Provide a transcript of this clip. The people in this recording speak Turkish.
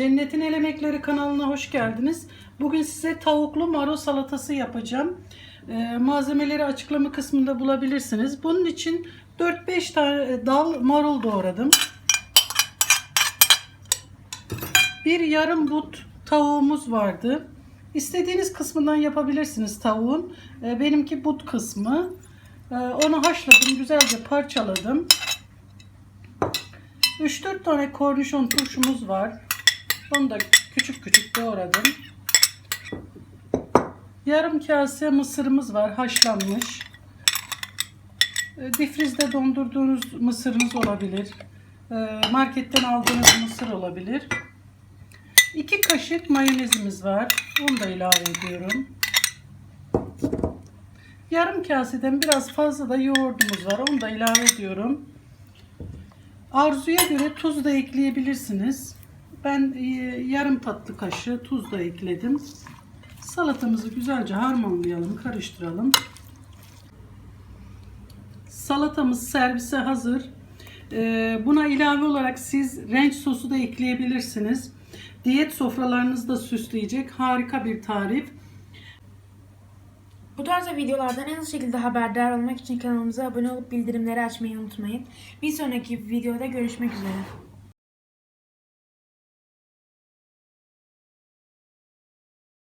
Cennetin El Emekleri kanalına hoş geldiniz. Bugün size tavuklu marul salatası yapacağım. Ee, malzemeleri açıklama kısmında bulabilirsiniz. Bunun için 4-5 tane dal marul doğradım. Bir yarım but tavuğumuz vardı. İstediğiniz kısmından yapabilirsiniz tavuğun. Ee, benimki but kısmı. Ee, onu haşladım, güzelce parçaladım. 3-4 tane kornişon turşumuz var. Onu da küçük küçük doğradım. Yarım kase mısırımız var haşlanmış. E, Difrizde dondurduğunuz mısırınız olabilir. E, Marketten aldığınız mısır olabilir. 2 kaşık mayonezimiz var. Onu da ilave ediyorum. Yarım kaseden biraz fazla da yoğurdumuz var. Onu da ilave ediyorum. Arzuya göre tuz da ekleyebilirsiniz. Ben e, yarım tatlı kaşığı tuz da ekledim. Salatamızı güzelce harmanlayalım, karıştıralım. Salatamız servise hazır. E, Buna ilave olarak siz renç sosu da ekleyebilirsiniz. Diyet sofralarınızı da süsleyecek harika bir tarif. Bu tarz videolardan en hızlı şekilde haberdar olmak için kanalımıza abone olup bildirimleri açmayı unutmayın. Bir sonraki videoda görüşmek üzere.